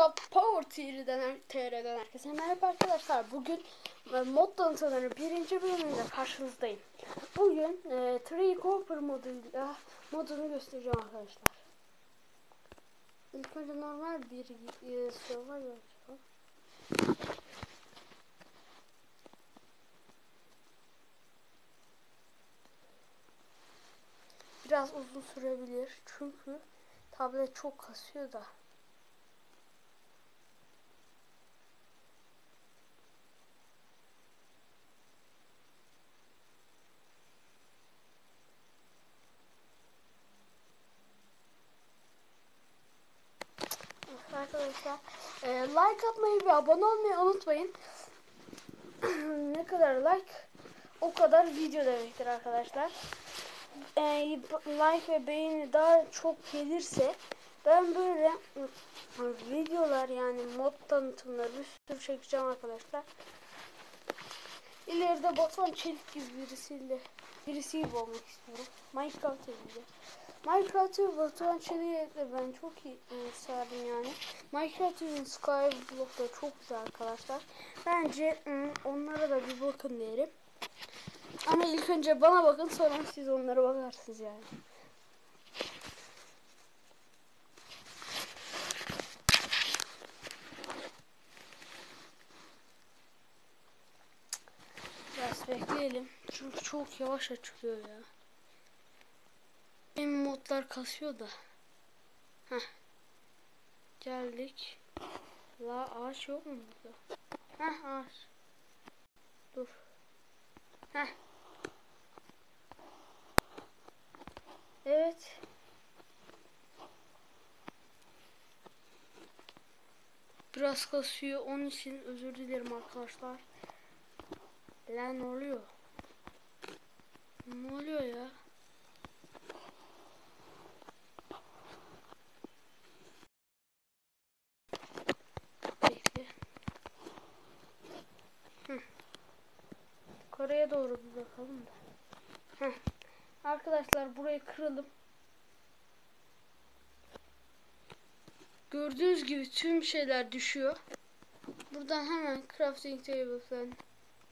Minecraft Power TR'den, TR'den herkese merhaba arkadaşlar. Bugün e, mod tanıtımlarının birinci bölümünde karşınızdayım. Bugün e, Tree Cooper moduyla modunu göstereceğim arkadaşlar. İlk önce normal bir e, server yapacağım. Biraz uzun sürebilir çünkü tablet çok kasıyor da. Arkadaşlar e, like atmayı ve abone olmayı unutmayın. ne kadar like o kadar video demektir arkadaşlar. E, like ve beğeni daha çok gelirse ben böyle videolar yani mod tanıtımları bir sürü çekeceğim arkadaşlar. İleride Batuhan Çelik gibi birisiyle birisi gibi olmak istiyorum. Minecraft evinde. Minecraft'ı Batuhan Çelik'le ben çok iyi e, severim yani. Minecraft'ın Skyblock da çok güzel arkadaşlar. Bence e, onlara da bir bakın derim. Ama ilk önce bana bakın sonra siz onlara bakarsınız yani. Biraz bekleyelim. Çünkü çok yavaş açılıyor ya. Benim modlar kasıyor da. Heh. Geldik. La ağaç yok mu burada? Heh ağaç. Dur. Heh. Evet. Biraz kasıyor. Onun için özür dilerim arkadaşlar. Lan oluyor? Ne oluyor ya? Bekle. Yukarıya doğru bir bakalım da. Heh. Arkadaşlar burayı kıralım. Gördüğünüz gibi tüm şeyler düşüyor. Buradan hemen crafting table'dan